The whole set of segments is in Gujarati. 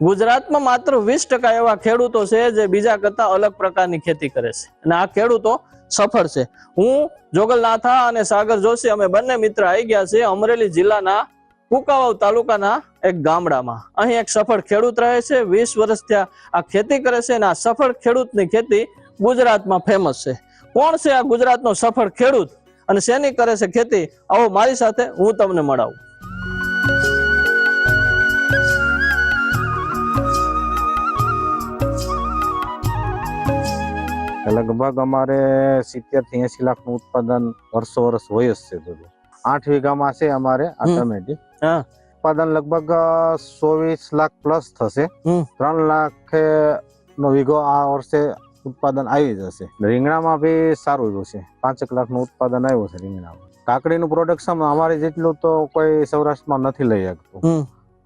ગુજરાતમાં માત્ર વીસ ટકા એવા ખેડૂતો છે જે બીજા કરતા અલગ પ્રકારની ખેતી કરે છે. અને આ ખેડૂતો સફળ છે. હું જોગલનાથા અને સાગર જોશી, અમે બંને મિત્ર આવી ગયા છે અમરેલી જિલ્લાના કુકાવાવ તાલુકાના એક ગામડામાં. અહીં એક સફળ ખેડૂત રહે છે, વીસ વર્ષ થયા આ ખેતી કરે છે અને આ સફળ ખેડૂતની ખેતી ગુજરાતમાં ફેમસ છે. કોણ છે આ ગુજરાતનો સફળ ખેડૂત અને શેની કરે છે ખેતી? આવો મારી સાથે હું તમને મળાવું. લગભગ અમારે સિત્તેરથી એસી લાખનું ઉત્પાદન વર્ષો વર્ષ હોય જ છે બધું. આઠ વીઘામાં છે અમારે આ. ટમેટી. ઉત્પાદન લગભગ ચોવીસ લાખ પ્લસ થશે. ત્રણ લાખ નો વીઘો આ વર્ષે ઉત્પાદન આવી જશે. રીંગણામાં બી સારું એવું છે. પાંચેક લાખનું ઉત્પાદન આવ્યું છે રીંગણામાં. કાકડીનું પ્રોડક્શન અમારે જેટલું તો કોઈ સૌરાષ્ટ્રમાં નથી લઈ શકતું.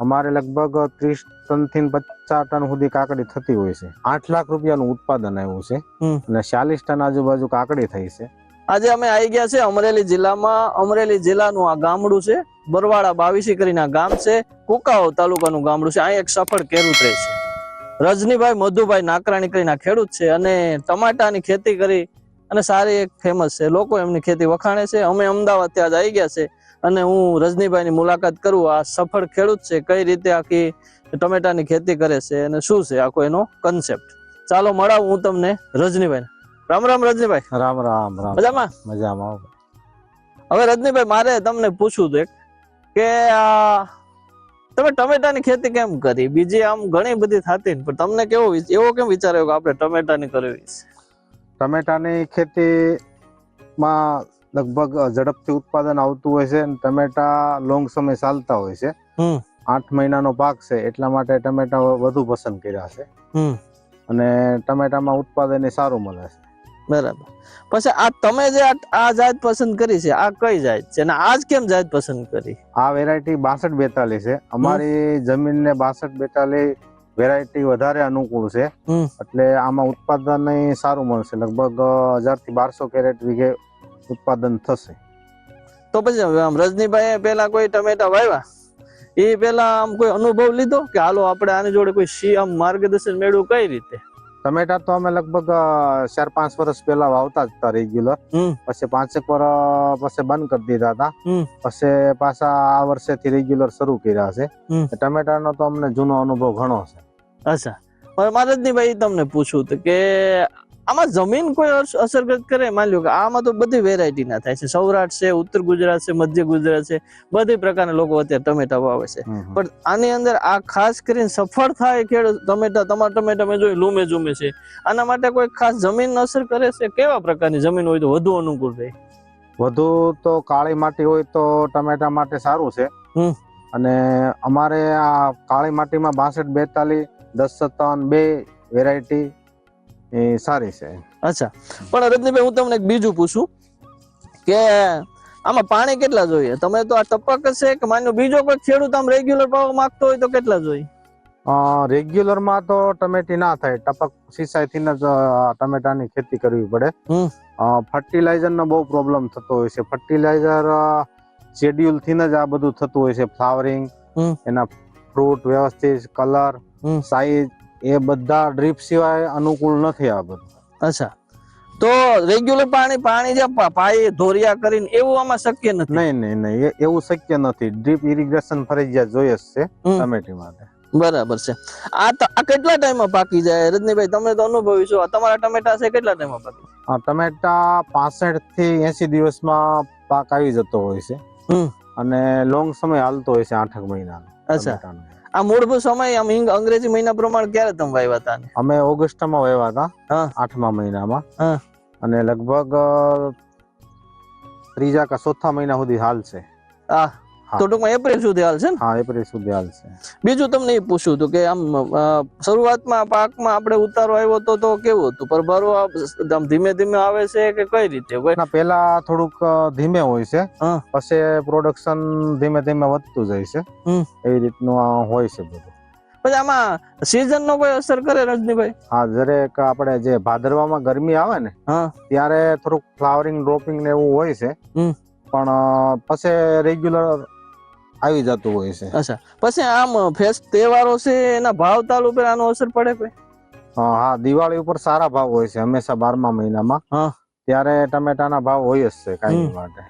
અમારે લગભગ ત્રીસ ટનથી પચાસ ટન સુધી કાકડી થતી હોય છે. આઠ લાખ રૂપિયાનું ઉત્પાદન આવ્યું છે. અને ચાલીસ ટન આજુબાજુ કાકડી થઈ છે. આજે અમે આવી ગયા છે અમરેલી જિલ્લામાં. અમરેલી જિલ્લાનું આ ગામડું છે. બરવાડા બાવીસી કરીને ગામ છે. કુકાઓ તાલુકાનું ગામડું છે. અહીં એક સફળ ખેડૂત રહે છે. રજનીભાઈ મધુભાઈ નાકરાણી કરીને ખેડૂત છે અને ટમાટાની ખેતી કરી અને સારી એક ફેમસ છે. લોકો એમની ખેતી વખાણે છે. અમે અમદાવાદ ત્યાં જ આવી ગયા છે. અને હું રજનીભાઈની મુલાકાત કરું આ સફળ ખેડૂત છે કઈ રીતે આખી ટમેટાની ખેતી કરે છે અને શું છે આખો એનો કન્સેપ્ટ ચાલો મળાવું હું તમને રજનીભાઈ રામ રામ રજનીભાઈ. રામ રામ રામ. મજામાં? મજામાં. હવે રજનીભાઈ મારે તમને પૂછવું હતું એક કે આ તમે ટમેટાની ખેતી કેમ કરી? બીજી આમ ઘણી બધી થતી પણ તમને કેવો એવો કેમ વિચાર આવ્યો કે આપણે ટમેટાની કરવી છે? ટમેટાની ખેતીમાં લગભગ ઝડપથી ઉત્પાદન આવતું હોય છે અને ટમેટા લોંગ સમય ચાલતા હોય છે. આઠ મહિનાનો પાક છે એટલા માટે ટમેટા વધુ પસંદ કર્યા છે. અને ટમેટામાં ઉત્પાદન સારું મળે છે. બરાબર. પછી આ તમે જે આ- જાત પસંદ કરી છે આ કઈ જાત છે અને આજ કેમ જાત પસંદ કરી? આ વેરાયટી બાસઠ બેતાલીસ છે. અમારી જમીનને બાસઠ બેતાલીસ વેરાયટી વધારે અનુકૂળ છે. એટલે આમાં ઉત્પાદન સારું મળશે. લગભગ હજારથી બારસો કેરેટ વીઘે ઉત્પાદન થશે. તો પછી હવે આમ રજનીભાઈ પેલા કોઈ ટમેટા વાવ્યા? એ પેલા આમ કોઈ અનુભવ લીધો કે હાલો આપણે આની જોડે કોઈ શી આમ માર્ગદર્શન મેળવ્યું કઈ રીતે? ટમેટા તો અમે લગભગ ચાર પાંચ વર્ષ પહેલા વાવતા જ હતા રેગ્યુલર પછી પાંચેક વર્ષ પછી બંધ કરી દીધા હતા. પછી પાછા આ વર્ષેથી રેગ્યુલર શરૂ કર્યા છે. ટમેટા ટમેટાનો તો અમને જૂનો અનુભવ ઘણો છે. અચ્છા. પણ ભાઈ તમને પૂછવું હતું કે આમાં જમીન કોઈ અસ- અસરગ્રસ્ત કરે? માની લો કે આમાં તો બધી વેરાયટીના થાય છે. સૌરાષ્ટ્ર છે ઉત્તર ગુજરાત છે મધ્ય ગુજરાત છે બધી પ્રકારના લોકો અત્યારે ટમેટા વાવે છે. પણ આની અંદર આ ખાસ કરીને સફળ થાય ખેડૂત ટમેટા તમારા ટમેટા મેં જોયું લૂમે ઝૂમે છે. આના માટે કોઈ ખાસ જમીન અસર કરે છે? કેવા પ્રકારની જમીન હોય તો વધુ અનુકૂળ રહે? વધુ તો કાળી માટી હોય તો ટમેટા માટે સારું છે. અને અમારે આ કાળી માટીમાં બાસઠ બેતાલીસ દસ સત્તાવન બે વેરાયટી એ સારી છે. અચ્છા. પણ રજનીભાઈ હું તમને બીજું પૂછું કે આમાં પાણી કેટલા જોઈએ? તમે તો આ ટપક છે કે માનો બીજો કોઈ ખેડૂત આમ રેગ્યુલર પાવા માંગતો હોય તો કેટલા જોઈએ? રેગ્યુલરમાં તો ટમેટી ના થાય. ટપક સિંચાઈથી જ ટમેટાની ખેતી કરવી પડે. ફર્ટિલાઇઝર નો બહુ પ્રોબ્લેમ થતો હોય છે. ફર્ટિલાઇઝર શેડ્યુલથી જ આ બધું થતું હોય છે. ફ્લાવરિંગ એના ફ્રૂટ વ્યવસ્થિત કલર. સાઈઝ એ બધા ડ્રીપ સિવાય અનુકૂળ નથી આ બધું. અચ્છા. તો રેગ્યુલર પાણી પાણી જે પાઈ ધોરિયા કરીને એવું આમાં શક્ય નથી? નહીં નહીં નહીં. એવું શક્ય નથી. ડ્રીપ ઇરિગેશન ફરજિયાત જોઈએ છે. ટમેટી માટે. બરાબર છે. આ તો આ કેટલા ટાઈમમાં પાકી જાય? રજનીભાઈ તમે તો અનુભવી છો. તમારા ટમેટા છે કેટલા ટાઈમમાં પાકી? હા ટમેટા પાસઠથી એસી દિવસમાં પાક આવી જતો હોય છે. અને લોંગ સમય હાલતો હોય છે આઠક મહિનાનો અચ્છા. આ મૂળભૂત સમય આમ હિંગ અંગ્રેજી મહિના પ્રમાણે ક્યારે તમે વાવ્યા હતા? અમે ઓગસ્ટમાં વાવ્યા હતા. આઠમા મહિનામાં. અને લગભગ ત્રીજા કે ચોથા મહિના સુધી હાલ છે આ. તો ટૂંકમાં એપ્રિલ સુધી હાલશે ને? હા એપ્રિલ સુધી હાલશે. બીજું તમને એ પૂછ્યું હતું કે આમ શરૂઆતમાં પાકમાં આપણે ઉતારો આવ્યો તો તો કેવું હતું? પરભારો આમ ધીમે ધીમે આવે છે કે કઈ રીતે? ના પેલા થોડુંક ધીમે હોય છે. પછી પ્રોડક્શન ધીમે ધીમે વધતું જાય છે. હમ. એવી રીતનું આ હોય છે બધું. પછી આમાં સિઝન નો કોઈ અસર કરે રજનીભાઈ? હા દરેક આપણે જે ભાદરવામાં ગરમી આવે ને ત્યારે થોડુંક ફ્લાવરિંગ ડ્રોપિંગ ને એવું હોય છે. હમ. પણ પછી રેગ્યુલર આવી જતું હોય છે. અચ્છા. પછી આમ ફેસ તહેવારો છે એના ભાવ તાલ ઉપર આનો અસર પડે કોઈ? હા હા દિવાળી ઉપર સારા ભાવ હોય છે હંમેશા બારમા મહિનામાં. હા. ત્યારે ટમેટાના ભાવ હોય જ છે કાયમી માટે.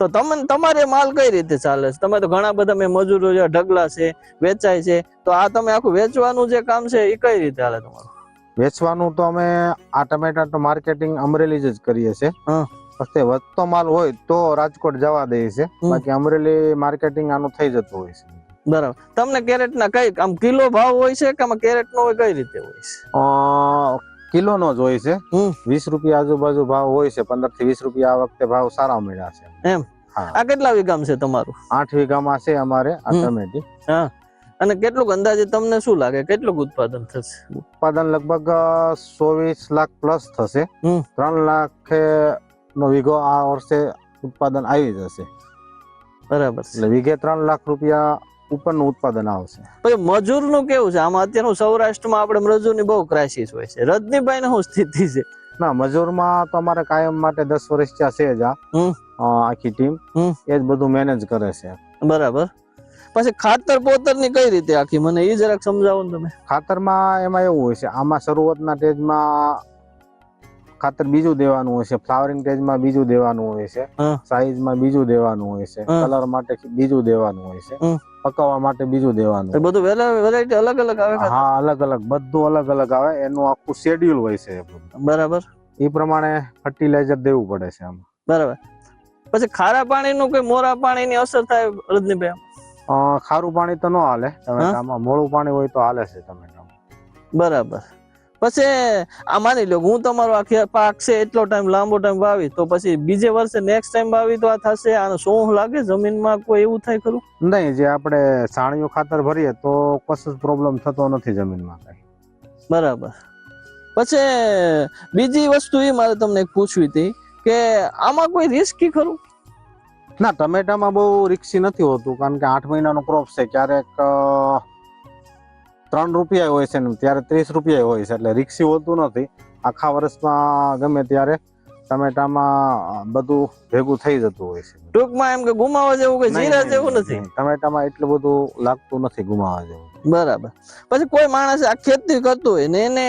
તો તમે તમારે માલ કઈ રીતે ચાલે છે? તમે તો ઘણા બધા મેં મજૂરો છે ઢગલા છે વેચાય છે. તો આ તમે આખું વેચવાનું જે કામ છે એ કઈ રીતે હાલે તમારું? વેચવાનું તો અમે આ ટમેટા તો માર્કેટિંગ અમરેલી જ કરીએ છીએ. હા. પછી વધતો માલ હોય તો રાજકોટ જવા દે છે. બાકી અમરેલી માર્કેટિંગ આનું થઈ જતું હોય છે. બરાબર. તમને કેરેટ ના કઈ આમ કિલો ભાવ હોય છે કે આમાં કેરેટ નો હોય કઈ રીતે હોય છે? કિલો કિલોનો જ હોય છે. વીસ રૂપિયા આજુબાજુ ભાવ હોય છે. પંદરથી વીસ રૂપિયા આ વખતે ભાવ સારા મળ્યા છે. એમ? આ કેટલા વીઘામ છે તમારું? આઠ વીઘામાં છે અમારે આ હમ. હા. અને કેટલુંક અંદાજે તમને શું લાગે? કેટલું ઉત્પાદન થશે? ઉત્પાદન લગભગ ચોવીસ લાખ પ્લસ થશે. ત્રણ લાખ નો વીઘો આ વર્ષે ઉત્પાદન આવી જશે. બરાબર. એટલે વીઘે ત્રણ લાખ રૂપિયા ઉપરનું ઉત્પાદન આવશે. પછી મજૂરનું કેવું છે? આમાં અત્યારનું સૌરાષ્ટ્રમાં આપણે મજૂરની બહુ ક્રાઇસિસ હોય છે. રજનીભાઈ ને શું સ્થિતિ છે? ના મજૂરમાં તો અમારે કાયમ માટે દસ વર્ષ ત્યાં છે જ આખી ટીમ. એ જ બધું મેનેજ કરે છે. બરાબર. પછી ખાતર પોતરની કઈ રીતે આખી? મને એ જરાક સમજાવો ને તમે. ખાતરમાં એમાં એવું હોય છે. આમાં શરૂઆતના સ્ટેજમાં ખાતર બીજું દેવાનું હોય છે. ફ્લાવરિંગ સ્ટેજમાં બીજું દેવાનું હોય છે. સાઈઝમાં બીજું દેવાનું હોય છે. કલર માટે બીજું દેવાનું હોય છે. પકાવવા માટે બીજું દેવાનું બધું વેરાયટી અલગ અલગ આવે હા અલગ અલગ. બધું અલગ અલગ આવે. એનું આખું શેડ્યુલ હોય છે બરાબર. એ પ્રમાણે ફર્ટિલાઇઝર દેવું પડે છે આમાં. બરાબર. પછી ખારા પાણીનું કોઈ મોરા પાણીની અસર થાય અડદની અ, ખારું પાણી તો ન હાલે. ટમેટામાં મોળું પાણી હોય તો હાલે છે ટમેટામાં બરાબર. પછી આ માની લો હું તમારો આ પાક છે એટલો ટાઈમ લાંબો ટાઈમ વાવી તો પછી બીજે વર્ષે નેક્સ્ટ ટાઈમ વાવી તો આ થશે આને શું લાગે જમીનમાં કોઈ એવું થાય ખરું? નહીં જે આપણે છાણિયું ખાતર ભરીએ તો કશું પ્રોબ્લેમ થતો નથી જમીનમાં કઈ. બરાબર. પછી બીજી વસ્તુ એ મારે તમને પૂછવી હતી કે આમાં કોઈ રિસ્કી ખરું? ના ટમેટામાં બહુ રિક્સી નથી હોતું કારણ કે આઠ મહિનાનો ક્રોપ છે ક્યારેક ત્રણ રૂપિયા હોય છે ને ત્યારે ત્રીસ રૂપિયા હોય છે. એટલે રિક્ષી હોતું નથી. આખા વર્ષમાં ગમે ત્યારે ટમેટામાં બધું ભેગું થઈ જતું હોય છે. ટૂંકમાં એમ કે ગુમાવા જેવું કે જીરા જેવું નથી. ટમેટામાં એટલું બધું લાગતું નથી ગુમાવા જેવું. બરાબર. પછી કોઈ માણસ આ ખેતી કરતું હોય ને એને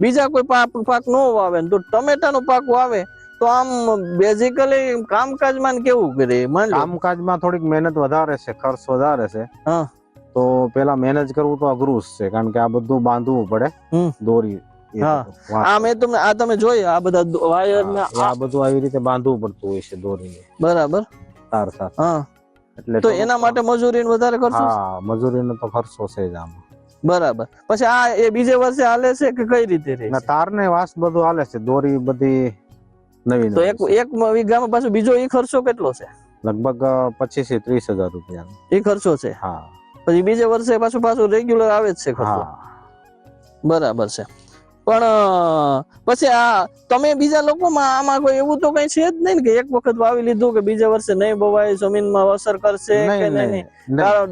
બીજા કોઈ પાક પાક ન વાવે તો ટમેટાનો પાક વાવે તો આમ બેઝિકલી કામકાજમાં કેવું કરે કામકાજમાં થોડીક મહેનત વધારે છે ખર્ચ વધારે છે. હા. તો પેલા મેનેજ કરવું તો અઘરું છે કારણ કે આ બધું બાંધવું પડે. દોરી એ. વાંસ. આ મેં તમને આ તમે જોઈ આ બધા વાયર ને આ બધું આવી રીતે બાંધવું પડતું હોય છે દોરીને. બરાબર. તાર સાથે. હા. એટલે તો એના માટે મજૂરી વધારે કરશો હા મજૂરીનો તો ખર્ચો છે જ આમાં. બરાબર. પછી આ એ બીજે વર્ષે હાલે છે કે કઈ રીતે તાર ને વાસ બધું હાલે છે દોરી બધી નવી તો એક. એક વીઘામાં પાછો બીજો ઈ ખર્ચો કેટલો છે? લગભગ પચીસથી ત્રીસ હજાર રૂપિયા એ ખર્ચો છે? હા. પછી બીજે વર્ષે પાછું પાછું રેગ્યુલર આવે જ છે ખર્ચો. બરાબર છે. પણ પછી આ તમે બીજા લોકોમાં આમાં કોઈ એવું તો કઈ છે જ નહીં ને કે એક વખત વાવી લીધું કે બીજા વર્ષે નહીં બવાય જમીનમાં અસર કરશે કે નહીં.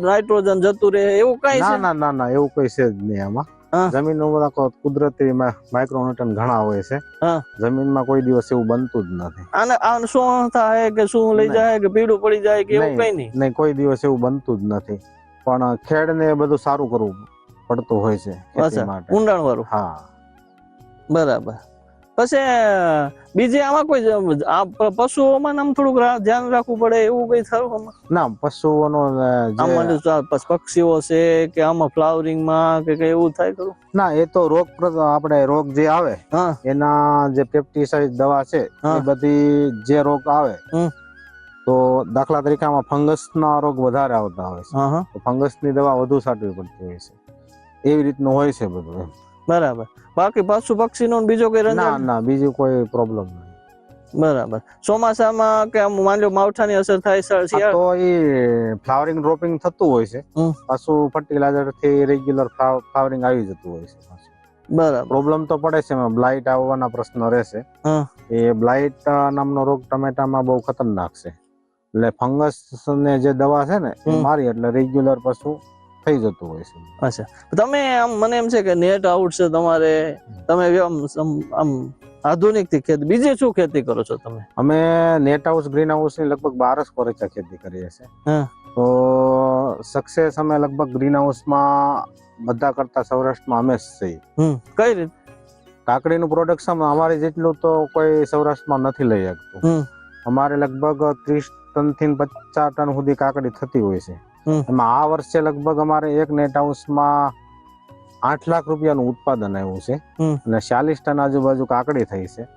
નાઇટ્રોજન જતું રહે એવું કઈ છે? ના ના ના એવું કઈ છે જ નહીં આમાં. જમીન કો- કુદરતી માઇક્રોન્યુટન ઘણા હોય છે. જમીનમાં કોઈ દિવસ એવું બનતું જ નથી. આને આ શું થાય કે શું લઈ જાય કે પીળું પડી જાય કે એવું કઈ નહીં? નહીં કોઈ દિવસ એવું બનતું જ નથી. પણ ખેડ ને બધું સારું કરવું પડતું હોય છે ઊંડાણ વાળું હા. બરાબર. પછી બીજે આમાં કોઈ પશુઓમાં આમ થોડુંક ધ્યાન રાખવું પડે એવું કઈ થયું ના પશુઓનો પક્ષીઓ છે કે આમાં ફ્લાવરિંગમાં કે કઈ એવું થાય ખરું? ના એ તો રોગ આપણે રોગ જે આવે એના જે પેપ્ટિસાઇડ દવા છે એ બધી જે રોગ આવે. તો દાખલા તરીકે આમાં ફંગસના રોગ વધારે આવતા હોય છે. તો ફંગસની દવા વધુ સાટવી પડતી હોય છે. એવી રીતનું હોય છે બધું બરાબર. બાકી પશુ પક્ષીનો બીજો કોઈ ના ના બીજું કોઈ પ્રોબ્લેમ નહીં. બરાબર. ચોમાસામાં કે આમ માની લો માવઠાની અસર થાય સર તો એ ફ્લાવરિંગ ડ્રોપિંગ થતું હોય છે. પાછું ફર્ટિલાઇઝરથી રેગ્યુલર ફ્લાવરિંગ આવી જતું હોય છે બરાબર. પ્રોબ્લેમ તો પડે છે એમાં બ્લાઇટ આવવાના પ્રશ્ન રહેશે. એ બ્લાઇટ નામનો રોગ ટમેટામાં બહુ ખતરનાક છે. એટલે ફંગસ ને જે દવા છે ને એ મારી એટલે રેગ્યુલર પશુ થઈ જતું હોય છે. અચ્છા. તમે આમ મને એમ છે કે નેટ આઉટ છે તમારે. તમે આમ આમ આધુનિકથી ખેતી બીજી શું ખેતી કરો છો તમે? અમે નેટ હાઉસ ગ્રીન હાઉસની લગભગ બાર જ કોરેચા ખેતી કરીએ છીએ. તો સક્સેસ અમે લગભગ ગ્રીન હાઉસમાં બધા કરતા સૌરાષ્ટ્રમાં અમે જ છીએ. હમ. કઈ રીતે? કાકડીનું પ્રોડક્શન અમારે જેટલું તો કોઈ સૌરાષ્ટ્રમાં નથી લઈ શકતું. અમારે લગભગ ત્રીસ ટનથી પચાસ ટન સુધી કાકડી થતી હોય છે. એમાં આ વર્ષે લગભગ અમારે એક નેટ હાઉસમાં આઠ લાખ રૂપિયાનું ઉત્પાદન આવ્યું છે. અને ચાલીસ ટન આજુબાજુ કાકડી થઈ છે.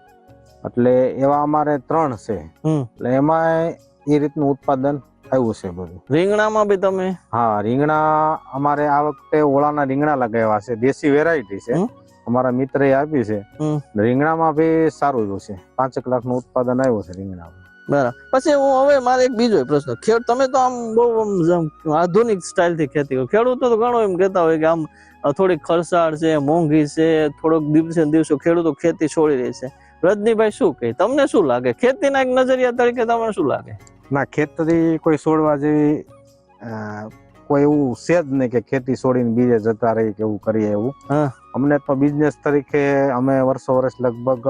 એટલે એવા અમારે ત્રણ છે. એટલે એમાં એ રીતનું ઉત્પાદન આવ્યું છે બધું. રીંગણામાં બી તમે? હા રીંગણા અમારે આ વખતે ઓળાના રીંગણા લગાવ્યા છે. દેશી વેરાયટી છે. અમારા મિત્રએ આપી છે. રીંગણામાં બી સારું એવું છે. પાંચેક લાખનું ઉત્પાદન આવ્યું છે રીંગણામાં. બરાબર. પછી હું હવે મારે એક બીજો પ્રશ્ન. ખેડ તમે તો આમ બહુ આમ આધુનિક સ્ટાઇલથી ખેતી કરો. ખેડૂતો તો ઘણો એમ કહેતા હોય કે આમ થોડીક ખર્ચાળ છે મોંઘી છે થોડોક દિવસે ને દિવસો ખેડૂતો ખેતી છોડી રહી છે. રજનીભાઈ શું કહે? તમને શું લાગે? ખેતીના એક નજરિયા તરીકે તમને શું લાગે? ના ખેતરી કોઈ છોડવા જેવી કોઈ એવું છે જ નહીં કે ખેતી છોડીને બીજે જતા રહી કે એવું કરીએ એવું. અમને તો બિઝનેસ તરીકે અમે વર્ષો વર્ષ લગભગ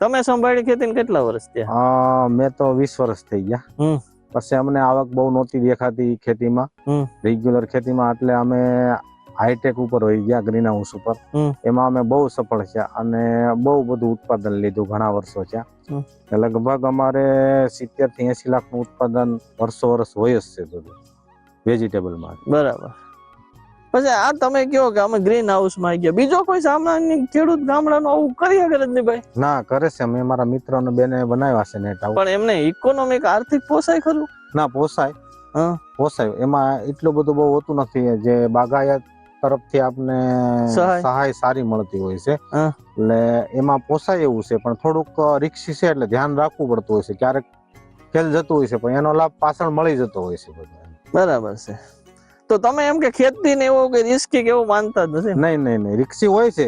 તમે સંભાળી ખેતી કેટલા વર્ષ થયા? મેં તો વીસ વર્ષ થઈ ગયા. પછી અમને આવક બહુ નહોતી દેખાતી ખેતીમાં. રેગ્યુલર ખેતીમાં એટલે અમે હાઈટેક ઉપર હોઈ ગયા ગ્રીન હાઉસ ઉપર એમાં અમે બહુ સફળ છે અને બહુ બધું ઉત્પાદન લીધું ઘણા વર્ષો છે લગભગ અમારે સિત્તેરથી એસી લાખનું ઉત્પાદન વર્ષો વર્ષ હોય જ છે બધું. વેજીટેબલમાં બરાબર. પછી આ તમે કહો કે અમે ગ્રીન હાઉસમાં ગયા. બીજો કોઈ સામાન્ય ખેડૂત ગામડાનો આવું કરી શકે ભાઈ? ના કરે છે અમે. મારા મિત્રો ને બેને બનાવ્યા છે નેટ પણ એમને ઇકોનોમિક આર્થિક પોસાય ખરું? ના પોસાય. હા. પોસાય. એમાં એટલું બધું બહુ હોતું નથી. જે બાગાયત તરફથી આપને સહાય. સારી મળતી હોય છે. એટલે એમાં પોસાય એવું છે. પણ થોડુંક રિક્ષી છે એટલે ધ્યાન રાખવું પડતું હોય છે. ક્યારેક ખેલ જતું હોય છે પણ એનો લાભ પાછળ મળી જતો હોય છે બરાબર છે. તો તમે એમ કે ખેતી ને એવું કે રિસ્કી કે એવું માનતા જ નથી નહીં નહીં નહીં. રિક્ષી હોય છે.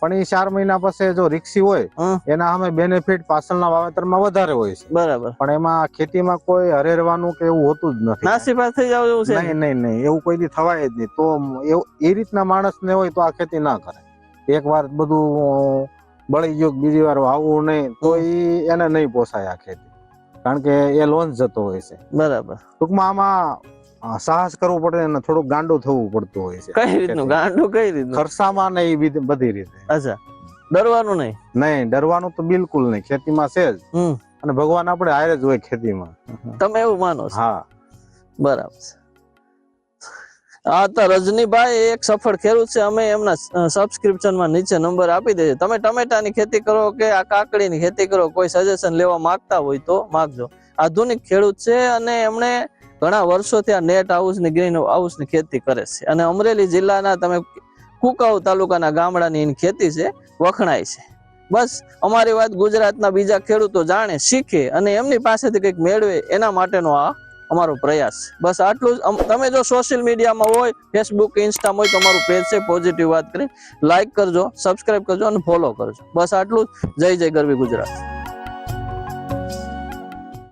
પણ એ ચાર મહિના પછી જો રિક્ષી હોય એના અમે બેનિફિટ પાછળના વાવેતરમાં વધારે હોય છે. બરાબર. પણ એમાં ખેતીમાં કોઈ હરેરવાનું કે એવું હોતું જ નથી. નાસીપાસ થઈ જાવ એવું છે નહીં નહીં નહીં. એવું કોઈ દી થવાય જ નહીં. તો એ રીતના માણસ ને હોય તો આ ખેતી ના કરે. એક વાર બધું બળી ગયું બીજી વાર વાવવું નહીં તો એને નહીં પોસાય આ ખેતી. કારણ કે એ લોન જતો હોય છે. બરાબર. ટૂંકમાં આમાં સાહસ કરવું પડે અને થોડુંક ગાંડું થવું પડતું હોય છે. કઈ રીતનું? ગાંડું કઈ રીતનું? ખર્ચામાં ને એ બધી- રીતે. અચ્છા. ડરવાનું નહીં? નહીં ડરવાનું તો બિલકુલ નહીં. ખેતીમાં છે જ. હમ. અને ભગવાન આપણે હારે જ હોય ખેતીમાં. તમે એવું માનો હા. બરાબર હા તો રજનીભાઈ એક સફળ ખેડૂત છે. અમે એમના સબસ્ક્રિપ્શનમાં નીચે નંબર આપી દે તમે ટમેટાની ખેતી કરો કે આ કાકડીની ખેતી કરો? કોઈ સજેશન લેવા માંગતા હોય તો માગજો. આધુનિક ખેડૂત છે અને એમણે ઘણા વર્ષોથી આ નેટ હાઉસની, ગ્રીન હાઉસની ખેતી કરે છે. અને અમરેલી જિલ્લાના તમે કુકાઉ તાલુકાના ગામડાની એની ખેતી છે, વખણાય છે. બસ, અમારી વાત ગુજરાતના બીજા ખેડૂતો જાણે, શીખે અને એમની પાસેથી કંઈક મેળવે એના માટેનો આ અમારો પ્રયાસ બસ, આટલું જ. તમે જો સોશિયલ મીડિયામાં હોય, ફેસબુક ઇન્સ્ટામાં હોય તો અમારું પેજ છે, પોઝિટિવ વાત કરી લાઈક કરજો સબસ્ક્રાઇબ કરજો અને ફોલો કરજો. બસ, આટલું જ. જય જય ગરવી ગુજરાત.